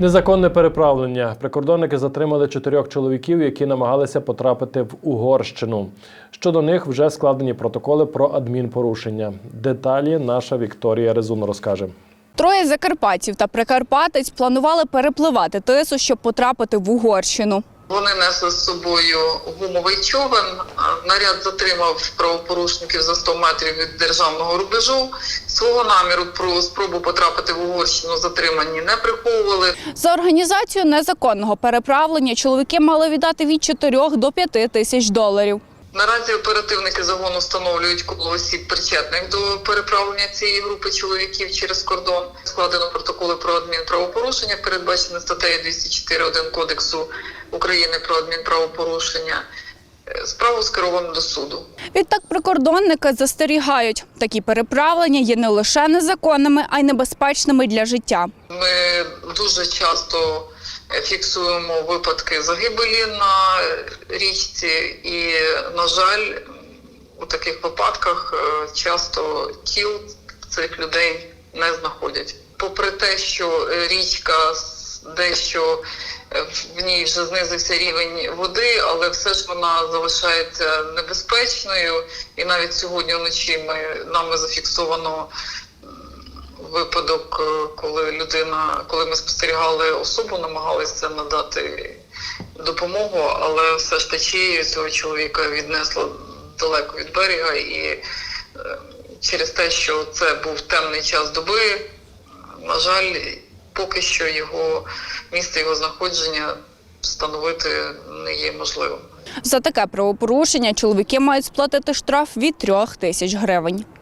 Незаконне переправлення. Прикордонники затримали чотирьох чоловіків, які намагалися потрапити в Угорщину. Щодо них вже складені протоколи про адмінпорушення. Деталі наша Вікторія Резун розкаже. Троє закарпатців та прикарпатець планували перепливати тису, щоб потрапити в Угорщину. Вони несли з собою гумовий човен. Наряд затримав правопорушників за 100 метрів від державного рубежу. Свого наміру про спробу потрапити в Угорщину затримані не приховували. За організацію незаконного переправлення чоловіки мали віддати від 4 до 5 тисяч доларів. Наразі оперативники загону встановлюють коло осіб причетних до переправлення цієї групи чоловіків через кордон. Складено протоколи про адмінправопорушення, передбачені статтею 204.1 Кодексу України про адмінправопорушення. Е, Справу скеровано до суду. Відтак прикордонники застерігають, такі переправлення є не лише незаконними, а й небезпечними для життя. Ми дуже часто фіксуємо випадки загибелі на річці, і, на жаль, у таких випадках е, часто тіл цих людей не знаходять. Попри те, що річка дещо е, в ній вже знизився рівень води, але все ж вона залишається небезпечною. І навіть сьогодні вночі ми нами зафіксовано випадок, е, коли людина, коли ми спостерігали особу, намагалися надати допомогу, але все ж течією цього чоловіка віднесло далеко від берега, і е, через те, що це був темний час доби, на жаль, поки що його місце його знаходження встановити не є можливим. За таке правопорушення чоловіки мають сплатити штраф від 3 тисяч гривень.